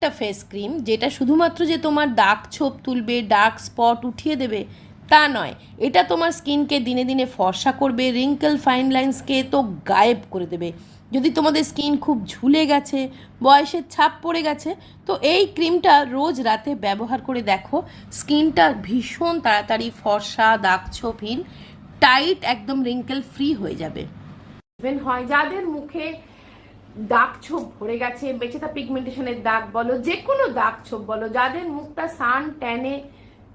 একটা face cream যেটা শুধুমাত্র যে তোমার দাগ ছোপ তুলবে ডার্ক স্পট উঠিয়ে দেবে, তা নয়। এটা তোমার স্কিনকে দিনে দিনে ফর্সা করবে রিঙ্কেল ফাইন লাইন্সকে তো গায়েব করে দেবে। যদি তোমাদের স্কিন খুব ঝুলে গেছে, বয়সের ছাপ পড়ে গেছে, তো এই ক্রিমটা রোজ রাতে ব্যবহার করে দেখো স্কিনটা ভীষণ তাড়াতাড়ি ফর্সা, দাগ ছোপহীন টাইট একদম রিঙ্কেল ফ্রি হয়ে যাবে। হয় যাদের মুখে দাগ ছোপ ভরে গেছে, বেঁচে থাকা পিগমেন্টেশনের দাগ বলো যে কোনো দাগ ছোপ বলো, যাদের মুখটা সান ট্যানে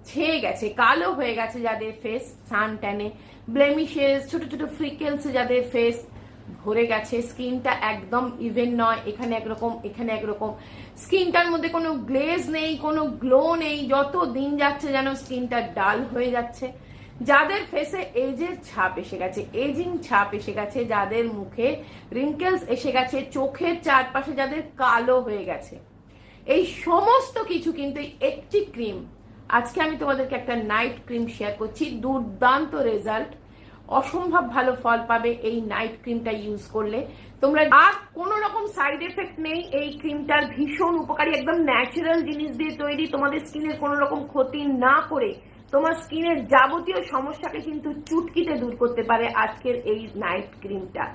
ছেয়ে গেছে, কালো হয়ে গেছে যাদের ফেস সান ট্যানে ব্লেমিশেস ছোট ছোট ফ্রিকেলস যাদের ফেস ভরে গেছে স্কিনটা একদম ইভেন নয়, এখানে একরকম এখানে একরকম। স্কিনটার মধ্যে কোনো গ্লেজ নেই, কোনো গ্লো নেই, যত দিন যাচ্ছে যেন স্কিনটা ডাল হয়ে যাচ্ছে। যাদের ফেসে এজের ছাপ এসে গেছে এজিং ছাপ এসে গেছে, যাদের মুখে রিঙ্কেলস এসে গেছে, চোখের চারপাশে যাদের কালো হয়ে গেছে। এই সমস্ত কিছু কিন্তু একটি ক্রিম আজকে আমি তোমাদেরকে একটা নাইট ক্রিম শেয়ার করছি। দুর্দান্ত রেজাল্ট অসম্ভব ভালো ফল পাবে এই নাইট ক্রিমটা ইউজ করলে। তোমরা আর কোনো রকম সাইড এফেক্ট নেই, এই ক্রিমটার ভীষণ উপকারী, একদম ন্যাচারাল জিনিস দিয়ে তৈরি। তোমাদের স্কিনের কোনো রকম ক্ষতি না করে তোমার স্কিনের যাবতীয় সমস্যাকে কিন্তু চুটকিতে দূর করতে পারে আজকের এই নাইট ক্রিমটা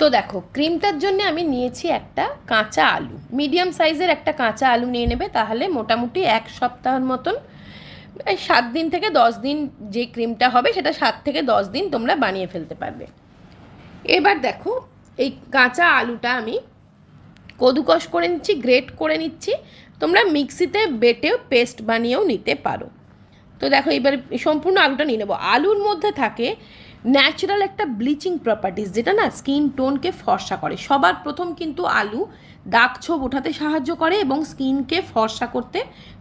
তো দেখো ক্রিমটার জন্য আমি নিয়েছি একটা কাঁচা আলু। মিডিয়াম সাইজের একটা কাঁচা আলু নিয়ে নেবে, তাহলে মোটামুটি এক সপ্তাহের মতন সাত দিন থেকে দশ দিন যে ক্রিমটা হবে, সেটা সাত থেকে দশ দিন তোমরা বানিয়ে ফেলতে পারবে। এবার দেখো, এই কাঁচা আলুটা আমি কদুকস করে নিচ্ছি গ্রেট করে নিচ্ছি। তোমরা মিক্সিতে বেটেও পেস্ট বানিয়েও নিতে পারো। তো দেখো, এবার সম্পূর্ণ আলুটা নিয়ে নেব। আলুর মধ্যে থাকে ন্যাচারাল একটা ব্লিচিং প্রপার্টিস যেটা না স্কিন টোনকে ফর্সা করে। সবার প্রথম কিন্তু আলু দাগ ছোপ ওঠাতে সাহায্য করে এবং স্কিনকে ফর্সা করতে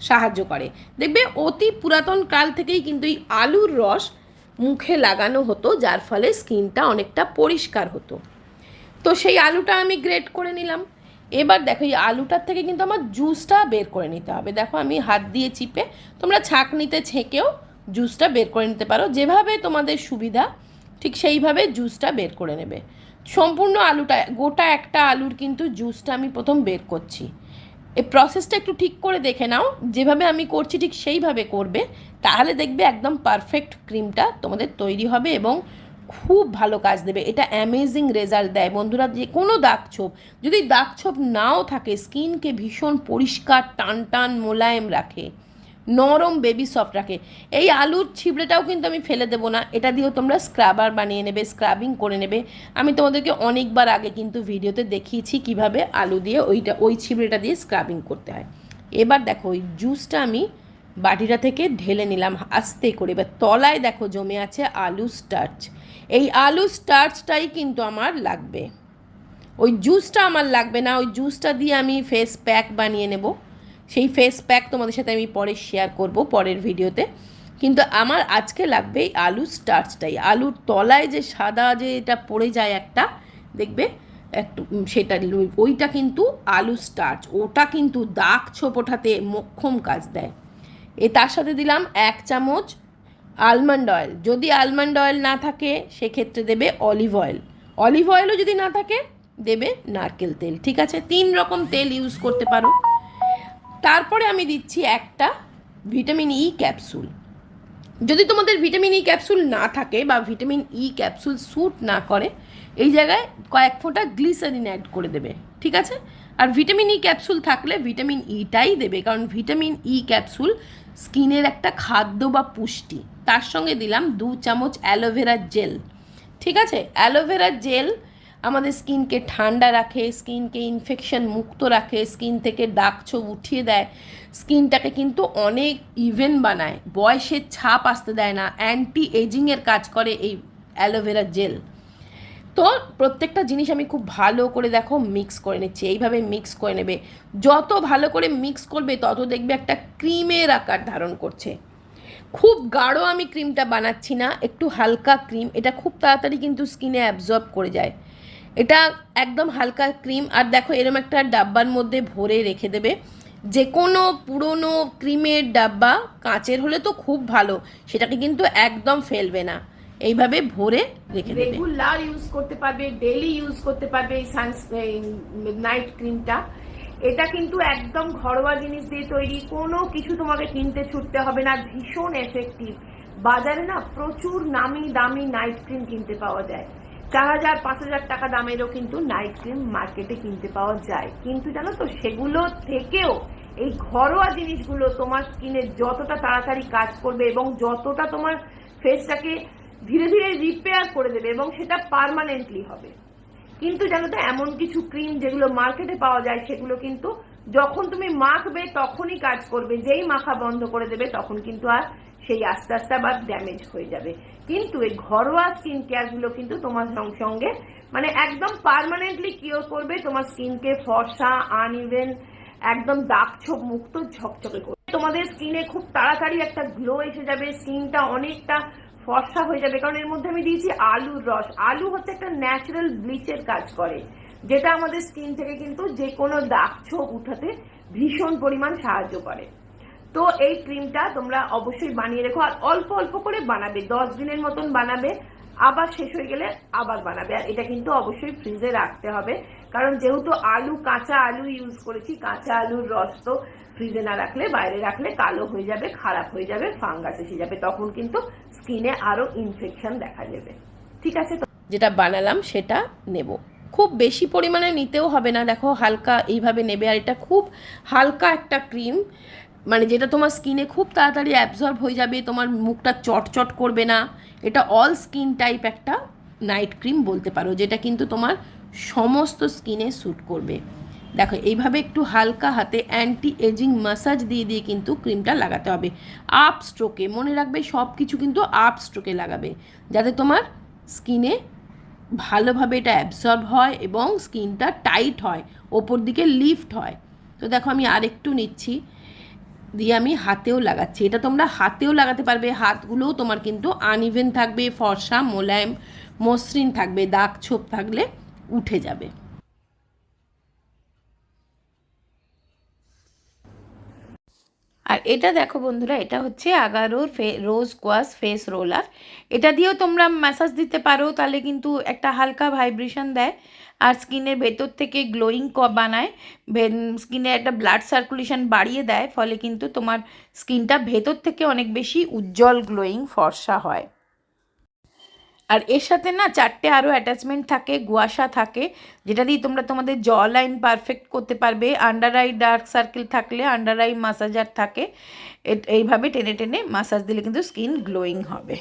সাহায্য করে। দেখবে, অতি পুরাতন কাল থেকেই কিন্তু এই আলুর রস মুখে লাগানো হতো, যার ফলে স্কিনটা অনেকটা পরিষ্কার হতো। তো সেই আলুটা আমি গ্রেট করে নিলাম। এবার দেখো, এই আলুটার থেকে কিন্তু আমার জুসটা বের করে নিতে হবে। দেখো, আমি হাত দিয়ে চিপে তোমরা ছাঁকনিতে ছেঁকেও জুসটা বের করে নিতে পারো। যেভাবে তোমাদের সুবিধা, ঠিক সেইভাবে জুসটা বের করে নেবে। সম্পূর্ণ আলুটা, গোটা একটা আলুর কিন্তু জুসটা আমি প্রথম বের করছি। এই প্রসেসটা একটু ঠিক করে দেখে নাও। যেভাবে আমি করছি, ঠিক সেইভাবে করবে। তাহলে দেখবে একদম পারফেক্ট ক্রিমটা তোমাদের তৈরি হবে এবং খুব ভালো কাজ দেবে। এটা অ্যামেজিং রেজাল্ট দেয়। বন্ধুরা, যে কোনো দাগ ছোপ যদি দাগ ছোপ নাও থাকে, স্কিনকে ভীষণ পরিষ্কার টান টান মোলায়েম রাখে, নরম বেবি সফট রাখে। এই আলুর ছিবড়েটাও কিন্তু আমি ফেলে দেবো না। এটা দিয়েও তোমরা স্ক্রাবার বানিয়ে নেবে স্ক্রাবিং করে নেবে। আমি তোমাদেরকে অনেকবার আগে কিন্তু ভিডিওতে দেখিয়েছি কীভাবে আলু দিয়ে ওইটা, ওই ছিবড়েটা দিয়ে স্ক্রাবিং করতে হয়। এবার দেখো, ওই জুসটা আমি বাটিটা থেকে ঢেলে নিলাম আস্তে করে। এবার তলায় দেখো জমে আছে আলু স্টার্চ। এই আলু স্টার্চটাই কিন্তু আমার লাগবে। ওই জুসটা আমার লাগবে না, ওই জুসটা দিয়ে আমি ফেস প্যাক বানিয়ে নেব। সেই ফেস প্যাক তোমাদের সাথে আমি পরে শেয়ার করব পরের ভিডিওতে কিন্তু আমার আজকে লাগবে এই আলু স্টার্চটাই। আলুর তলায় যে সাদা যে এটা পড়ে যায় একটা, দেখবে? একটু সেটা ওইটা কিন্তু আলু স্টার্চ। ওটা কিন্তু দাগ ছোপ ওঠাতে মোক্ষম কাজ দেয়। এ তার সাথে দিলাম এক চামচ আলমন্ড অয়েল যদি আলমন্ড অয়েল না থাকে, সেক্ষেত্রে দেবে অলিভ অয়েল অলিভ অয়েলও যদি না থাকে, দেবে নারকেল তেল। ঠিক আছে? তিন রকম তেল ইউজ করতে পারো। তারপরে আমি দিচ্ছি একটা ভিটামিন ই ক্যাপসুল যদি তোমাদের ভিটামিন ই ক্যাপসুল না থাকে বা ভিটামিন ই ক্যাপসুল স্যুট না করে, এই জায়গায় কয়েক ফোঁটা গ্লিসারিন অ্যাড করে দেবে। ঠিক আছে? আর ভিটামিন ই ক্যাপসুল থাকলে ভিটামিন ইটাই দেবে, কারণ ভিটামিন ই ক্যাপসুল স্কিনের একটা খাদ্য বা পুষ্টি। তার সঙ্গে দিলাম দু চামচ অ্যালোভেরা জেল। ঠিক আছে? অ্যালোভেরা জেল আমাদের স্কিনকে ঠান্ডা রাখে, স্কিনকে ইনফেকশন মুক্ত রাখে, স্কিন থেকে দাগ ছোপ উঠিয়ে দেয়। স্কিনটাকে কিন্তু অনেক ইভেন বানায়। বয়সের ছাপ আসতে দেয় না। অ্যান্টি এজিংয়ের কাজ করে এই অ্যালোভেরা জেল। তো প্রত্যেকটা জিনিস আমি খুব ভালো করে দেখো মিক্স করে নিচ্ছি, এইভাবে মিক্স করে নেবে। যত ভালো করে মিক্স করবে, তত দেখবে একটা ক্রিমের আকার ধারণ করছে। খুব গাঢ় আমি ক্রিমটা বানাচ্ছি না, একটু হালকা ক্রিম এটা খুব তাড়াতাড়ি কিন্তু স্কিনে অ্যাবজর্ব করে যায়। এটা একদম হালকা ক্রিম আর দেখো এরম একটা ডাব্বার মধ্যে ভরে রেখে দেবে। যে কোনো পুরনো ক্রিমের ডাব্বা কাঁচের হলে তো খুব ভালো, সেটাকে কিন্তু একদম ফেলবে না। এইভাবে ভরে রেখে দেবে। রেগুলার ইউজ করতে পারবে ডেলি ইউজ করতে পারবে এই সানস নাইট ক্রিমটা এটা কিন্তু একদম ঘরোয়া জিনিস দিয়ে তৈরি, কোনো কিছু তোমাকে কিনতে ছুটতে হবে না, ভীষণ এফেক্টিভ বাজারে না প্রচুর নামি দামি নাইট ক্রিম কিনতে পাওয়া যায়। চার হাজার, পাঁচ হাজার টাকা দামেরও কিন্তু নাইট ক্রিম মার্কেটে কিনতে পাওয়া যায়। কিন্তু জানো তো, সেগুলো থেকেও এই ঘরোয়া জিনিসগুলো তোমার স্কিনে যতটা তাড়াতাড়ি কাজ করবে এবং যতটা তোমার ফেসটাকে ধীরে ধীরে রিপেয়ার করে দেবে এবং সেটা পার্মানেন্টলি হবে। কিন্তু জানো তো, এমন কিছু ক্রিম যেগুলো মার্কেটে পাওয়া যায়, সেগুলো কিন্তু যখন তুমি মাখবে তখনই কাজ করবে। যেই মাখা বন্ধ করে দেবে তখন কিন্তু আর সেই আস্তে আস্তে আবার ড্যামেজ হয়ে যাবে। কিন্তু এই ঘরোয়া স্কিন কেয়ারগুলো কিন্তু তোমার সঙ্গে সঙ্গে মানে একদম পার্মানেন্টলি কিওর করবে, তোমার স্কিনকে ফর্সা আনইভেন একদম দাগ ছোপ মুক্ত ঝকঝকে করবে। তোমাদের স্কিনে খুব তাড়াতাড়ি একটা গ্লো এসে যাবে, স্কিনটা অনেকটা ফর্সা হয়ে যাবে। কারণ এর মধ্যে আমি দিয়েছি আলুর রস। আলু হচ্ছে একটা ন্যাচারাল ব্লিচের কাজ করে, যেটা আমাদের স্কিন থেকে কিন্তু যে কোনো দাগ ছোপ উঠাতে ভীষণ পরিমাণ সাহায্য করে। তো এই ক্রিমটা তোমরা অবশ্যই বানিয়ে রেখো, আর অল্প অল্প করে বানাবে, দশ দিনের মতন বানাবে। আবার শেষ হয়ে গেলে আবার বানাবে। আর এটা কিন্তু অবশ্যই ফ্রিজে রাখতে হবে। কারণ যেহেতু আলু, কাঁচা আলু ইউজ করেছি, কাঁচা আলুর রস তো ফ্রিজে না রাখলে, বাইরে রাখলে কালো হয়ে যাবে, খারাপ হয়ে যাবে ফাঙ্গাস এসে যাবে। তখন কিন্তু স্কিনে আরও ইনফেকশন দেখা যাবে ঠিক আছে যেটা বানালাম সেটা নেব। খুব বেশি পরিমাণে নিতেও হবে না। দেখো, হালকা এইভাবে নেবে। আর এটা খুব হালকা একটা ক্রিম মানে যেটা তোমার স্কিনে খুব তাড়াতাড়ি অ্যাবজর্ব হয়ে যাবে, তোমার মুখটা চটচট করবে না। এটা অল স্কিন টাইপ একটা নাইট ক্রিম বলতে পারো, যেটা কিন্তু তোমার সমস্ত স্কিনে স্যুট করবে। দেখো, এইভাবে একটু হালকা হাতে অ্যান্টি এজিং মাসাজ দিয়ে দিয়ে কিন্তু ক্রিমটা লাগাতে হবে। আপ স্ট্রোকে মনে রাখবে সব কিছু কিন্তু আপ স্ট্রোকে লাগাবে, যাতে তোমার স্কিনে ভালোভাবে এটা অ্যাবসর্ব হয় এবং স্কিনটা টাইট হয়, ওপর দিকে লিফট হয়। তো দেখো, আমি আরেকটু নিচ্ছি। দিয়ে আমি হাতেও লাগাচ্ছি। এটা তোমরা হাতেও লাগাতে পারবে। হাতগুলোও তোমার কিন্তু আনইভেন থাকবে, ফর্সা, মোলায়েম, মসৃণ থাকবে, দাগ ছোপ থাকলে উঠে যাবে। আর এটা দেখো বন্ধুরা, এটা হচ্ছে আগারোর ফে, রোজ কোয়াস ফেস রোলার। এটা দিয়েও তোমরা ম্যাসাজ দিতে পারো, তাহলে কিন্তু একটা হালকা ভাইব্রেশন দেয়। আর স্কিনের ভেতর থেকে গ্লোয়িং বানায় স্কিনে একটা ব্লাড সার্কুলেশন বাড়িয়ে দেয়, ফলে কিন্তু তোমার স্কিনটা ভেতর থেকে অনেক বেশি উজ্জ্বল গ্লোয়িং ফর্সা হয়। আর এর সাথে না চারটে আরও অ্যাটাচমেন্ট থাকে, গুয়াশা থাকে, যেটা দিয়ে তোমরা তোমাদের জ লাইন পারফেক্ট করতে পারবে। আন্ডার আই ডার্ক সার্কেল থাকলে আন্ডার আই মাসাজার থাকে। এইভাবে টেনে টেনে মাসাজ দিলে কিন্তু স্কিন গ্লোয়িং হবে।